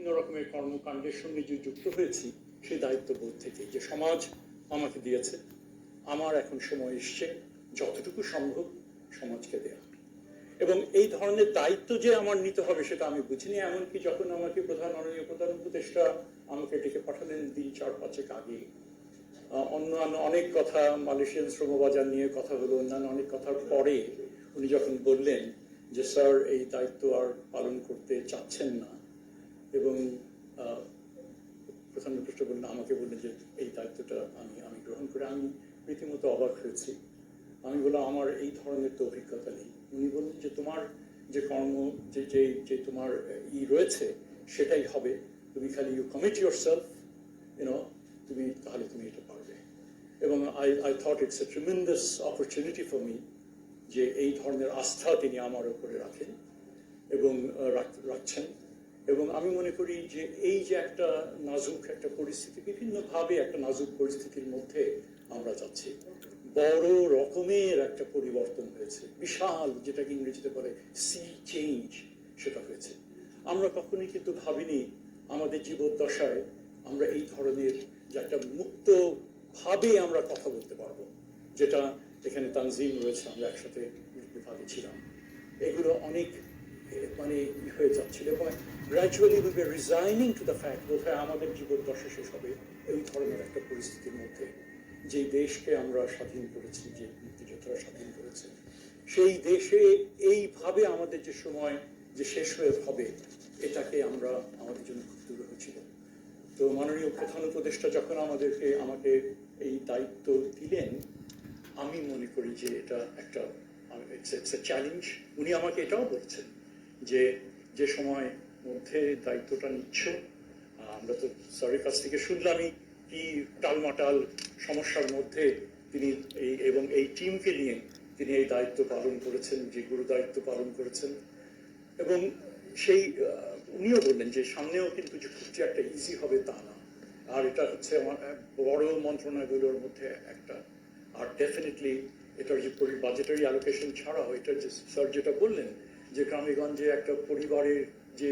বিভিন্ন রকমের কর্মকাণ্ডের সঙ্গে যে যুক্ত হয়েছি, সেই দায়িত্ববোধ থেকে যে সমাজ আমাকে দিয়েছে, আমার এখন সময় এসছে, যতটুকু সম্ভব সমাজকে দেওয়া এবং এই ধরনের দায়িত্ব যে আমার নিতে হবে সেটা আমি বুঝিনি, এমনকি যখন আমাকে প্রধান মাননীয় প্রধান উপদেষ্টা আমাকে ডেকে পাঠালেন দিন চার পাঁচেক আগে অন্যান্য অনেক কথা, মালয়েশিয়ান শ্রমবাজার নিয়ে কথা হলো, অন্যান্য অনেক কথার পরে উনি যখন বললেন যে, স্যার, এই দায়িত্ব আর পালন করতে চাচ্ছেন না। এবং প্রথম উপদেষ্টা বললেন আমাকে বললেন যে, এই দায়িত্বটা আমি আমি গ্রহণ করে আমি রীতিমতো অবাক হয়েছি। আমি বললাম, আমার এই ধরনের তো অভিজ্ঞতা নেই। উনি বললেন যে, তোমার যে কর্ম, যে যে যে তোমার ই রয়েছে, সেটাই হবে। তুমি খালি you commit yourself you know তুমি, তাহলে তুমি এটা পারবে। এবং I I thought it's a tremendous opportunity for me যে, এই ধরনের আস্থা তিনি আমার উপরে রাখেন এবং রাখ- রাখছেন। এবং আমি মনে করি যে এই যে একটা নাজুক একটা পরিস্থিতি, বিভিন্নভাবে একটা নাজুক পরিস্থিতির মধ্যে আমরা যাচ্ছি। বড় রকমের একটা পরিবর্তন হয়েছে। বিশাল, যেটাকে ইংরেজিতে বলে সি চেঞ্জ সেটা হয়েছে। আমরা কখনোই কিন্তু ভাবিনি আমাদের জীবদ্দশায় আমরা এই ধরনের যে একটা মুক্ত ভাবে আমরা কথা বলতে পারব, যেটা এখানে তানজিম রয়েছে, আমরা একসাথে বিভাগে ছিলাম। এগুলো অনেক মানে হয়ে যাচ্ছিল এবং gradually we were resigning to the fact বোধহয় আমাদের জীবদ্দশা শেষ হবে এই ধরনের একটা পরিস্থিতির মধ্যে। যে দেশকে আমরা স্বাধীন করেছি, যে মুক্তিযোদ্ধারা স্বাধীন করেছে, সেই দেশে এইভাবে আমাদের যে সময় যে শেষ হয়ে হবে, এটাকে আমরা আমাদের জন্য খুব দূর হয়েছিল তো মাননীয় প্রধান উপদেষ্টা যখন আমাদেরকে আমাকে এই দায়িত্ব দিলেন, আমি মনে করি যে এটা একটা চ্যালেঞ্জ উনি আমাকে এটাও বলছেন। যে যে সময় মধ্যে দায়িত্বটা নিচ্ছ আমরা তো স্যারের কাছ থেকে শুনলামই কি টালমাটাল সমস্যার মধ্যে তিনি এই, এবং এই টিমকে নিয়ে তিনি এই দায়িত্ব পালন করেছেন, যে গুরু দায়িত্ব পালন করেছেন। এবং সেই উনিও বললেন যে সামনেও কিন্তু যে খুব যে একটা ইজি হবে তা না। আর এটা হচ্ছে আমার বড় মন্ত্রণালয়গুলোর মধ্যে একটা। আর ডেফিনেটলি এটার যে বাজেটারি অ্যালোকেশন ছাড়াও এটা যে স্যার যেটা বললেন যে গ্রামেগঞ্জে একটা পরিবারের যে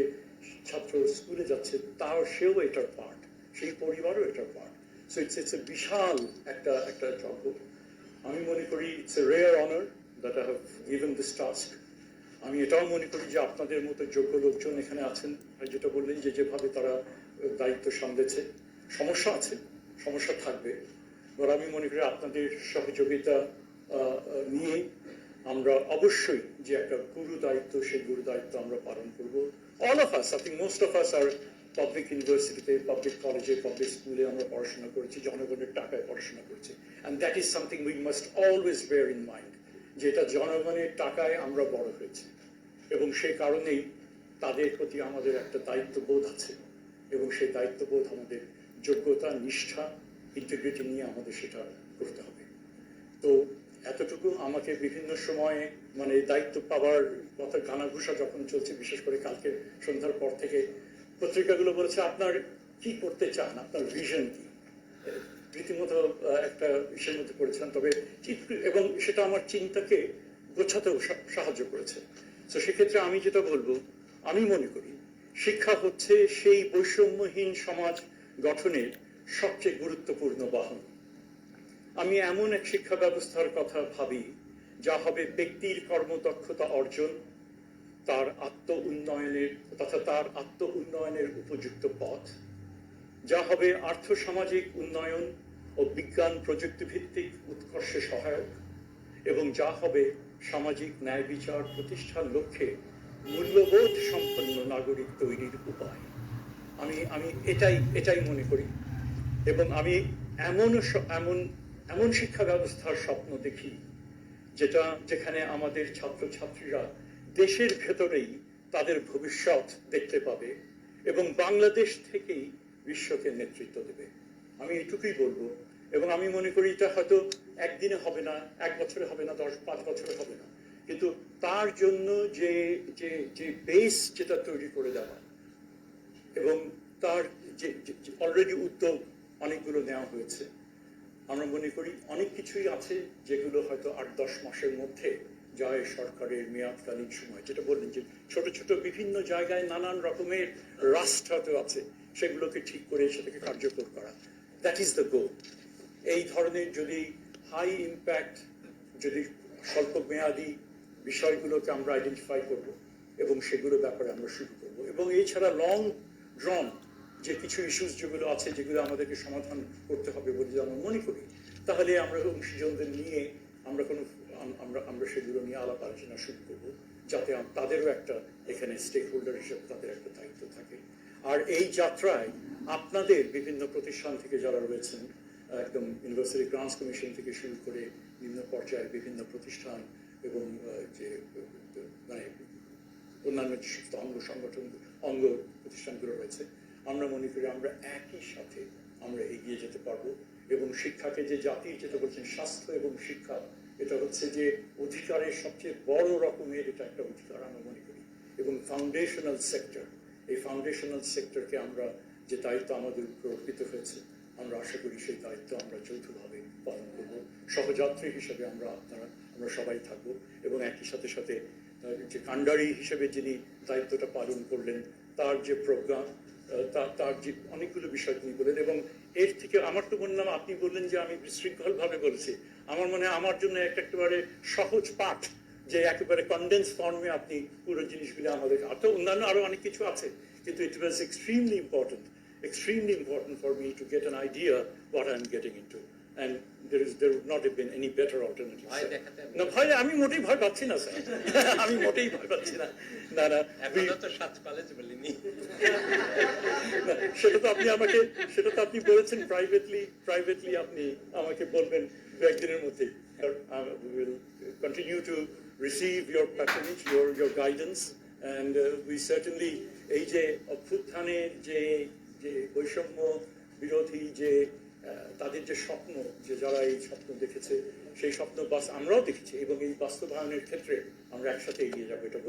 ছাত্র স্কুলে যাচ্ছে, তার সেও এটার পার্ট সেই পরিবারও এটার part so it's it's a বিশাল একটা একটা যজ্ঞ আমি মনে করি it's a rare honour that I have given this task আমি এটাও মনে করি যে আপনাদের মতো যোগ্য লোকজন এখানে আছেন। যেটা বললেন যে যেভাবে তারা দায়িত্ব সামলেছে, সমস্যা আছে, সমস্যা থাকবে। এবার আমি মনে করি আপনাদের সহযোগিতা নিয়ে আমরা অবশ্যই যে একটা গুরু দায়িত্ব, সেই গুরু দায়িত্ব আমরা পালন করব। All of us I most of us are public ইউনিভার্সিটিতে পাবলিক কলেজে পাবলিক স্কুলে আমরা পড়াশোনা করেছি, জনগণের টাকায় পড়াশোনা করেছি। And that is something we must always bear in mind যেটা জনগণের টাকায় আমরা বড় হয়েছি। এবং সেই কারণেই তাদের প্রতি আমাদের একটা দায়িত্ববোধ আছে। এবং সেই দায়িত্ববোধ আমাদের যোগ্যতা, নিষ্ঠা ইন্টিগ্রিটি নিয়ে আমাদের সেটা করতে হবে। তো এতটুকু আমাকে বিভিন্ন সময়ে মানে দায়িত্ব পাওয়ার কথা গানাঘুষা যখন চলছে, বিশেষ করে কালকে সন্ধ্যার পর থেকে, পত্রিকাগুলো বলেছে, আপনার কি করতে চান? আপনার ভিশন কি? রীতিমতো একটা ইসের মধ্যে পড়েছিলাম। তবে এবং সেটা আমার চিন্তাকে গোছাতেও সাহায্য করেছে। তো সেক্ষেত্রে আমি যেটা বলব, আমি মনে করি, শিক্ষা হচ্ছে সেই বৈষম্যহীন সমাজ গঠনের সবচেয়ে গুরুত্বপূর্ণ বাহন। আমি এমন এক শিক্ষা ব্যবস্থার কথা ভাবি, যা হবে ব্যক্তির কর্মদক্ষতা অর্জন, তার আত্ম উন্নয়নের তথা তার আত্ম উন্নয়নের উপযুক্ত পথ, যা হবে আর্থসামাজিক উন্নয়ন ও বিজ্ঞান প্রযুক্তি ভিত্তিক উৎকর্ষে সহায়ক, এবং যা হবে সামাজিক ন্যায় বিচার প্রতিষ্ঠার লক্ষ্যে মূল্যবোধ সম্পন্ন নাগরিক তৈরির উপায়। আমি আমি এটাই এটাই মনে করি, এবং আমি এমন এমন এমন শিক্ষা ব্যবস্থার স্বপ্ন দেখি, যেটা যেখানে আমাদের ছাত্রছাত্রীরা দেশের ভেতরেই তাদের ভবিষ্যৎ দেখতে পাবে এবং বাংলাদেশ থেকেই বিশ্বকে নেতৃত্ব দেবে। আমি এটুকুই বলব, এবং আমি মনে করি এটা হয়তো একদিনে হবে না, এক বছরে হবে না, দশ, পাঁচ বছরে হবে না। কিন্তু তার জন্য যে যে যে বেস যেটা তৈরি করে দেওয়া, এবং তার যে অলরেডি উদ্যোগ অনেকগুলো নেওয়া হয়েছে আমরা মনে করি অনেক কিছুই আছে যেগুলো হয়তো আট, দশ মাসের মধ্যে যায় সরকারের মেয়াদকালীন সময়। যেটা বললেন যে ছোট ছোট বিভিন্ন জায়গায় নানান রকমের রাষ্ট্র হয়তো আছে, সেগুলোকে ঠিক করে সেটাকে কার্যকর করা। দ্যাট ইজ দ্য গোল এই ধরনের যদি হাই ইম্প্যাক্ট যদি স্বল্প মেয়াদি বিষয়গুলোকে আমরা আইডেন্টিফাই করব এবং সেগুলো ব্যাপারে আমরা শুরু করব। এবং এছাড়া লং ড্রন যে কিছু ইস্যুস যেগুলো আছে, যেগুলো আমাদেরকে সমাধান করতে হবে বলে যে আমরা মনে করি, তাহলে আমরা অংশীজনদের নিয়ে আমরা কোনো, আমরা আমরা সেগুলো নিয়ে আলাপ আলোচনা শুরু করব, যাতে তাদেরও একটা এখানে স্টেক হোল্ডার হিসেবে তাদের একটা দায়িত্ব থাকে। আর এই যাত্রায় আপনাদের বিভিন্ন প্রতিষ্ঠান থেকে যারা রয়েছেন, একদম ইউনিভার্সিটি গ্রান্টস কমিশন থেকে শুরু করে নিম্ন পর্যায়ের বিভিন্ন প্রতিষ্ঠান এবং যে মানে অন্যান্য যে অঙ্গ সংগঠন, অঙ্গ প্রতিষ্ঠানগুলো রয়েছে আমরা মনে করি আমরা একই সাথে আমরা এগিয়ে যেতে পারব এবং শিক্ষাকে যে জাতির যেটা বলছেন স্বাস্থ্য এবং শিক্ষা, এটা হচ্ছে যে অধিকারের সবচেয়ে বড় রকমের এটা একটা অধিকার আমরা মনে করি। এবং ফাউন্ডেশনাল সেক্টর এই ফাউন্ডেশনাল সেক্টরকে আমরা যে দায়িত্ব আমাদের উপর অর্পিত হয়েছে, আমরা আশা করি সেই দায়িত্ব আমরা যৌথভাবে পালন করব। সহযাত্রী হিসেবে আমরা আপনারা, আমরা সবাই থাকব এবং একই সাথে সাথে যে কাণ্ডারি হিসেবে যিনি দায়িত্বটা পালন করলেন, তার যে প্রোগ্রাম তার যে অনেকগুলো বিষয় তিনি বললেন এবং এর থেকে আমার তো বললাম আপনি বললেন যে আমি বিশৃঙ্খল ভাবে বলেছি আমার মনে হয় আমার জন্য একটা একেবারে সহজ পাঠ যে একেবারে কন্ডেন্স ফর্মে আপনি পুরো জিনিসগুলো আমাদের আর তো অন্যান্য আরও অনেক কিছু আছে কিন্তু it was extremely important extremely important for me to get an idea what I'm getting into. And there is there would not have been any better alternative. ভয় sir. না ভয় আমি মোটেই ভয় পাচ্ছি না স্যার আমি মোটেই ভয় পাচ্ছি না না না তো সাত কলেজ বলিনি না, সেটা তো আপনি আমাকে, সেটা তো আপনি বলেছেন প্রাইভেটলি প্রাইভেটলি আপনি আমাকে বলবেন একদিনের উই সার্টেনলি এই যে অভ্যুত্থানের যে যে বৈষম্য বিরোধী যে তাদের যে স্বপ্ন, যে যারা এই স্বপ্ন দেখেছে, সেই স্বপ্ন বাস আমরাও দেখেছি এবং এই বাস্তবায়নের ক্ষেত্রে আমরা একসাথে এগিয়ে যাব, এটা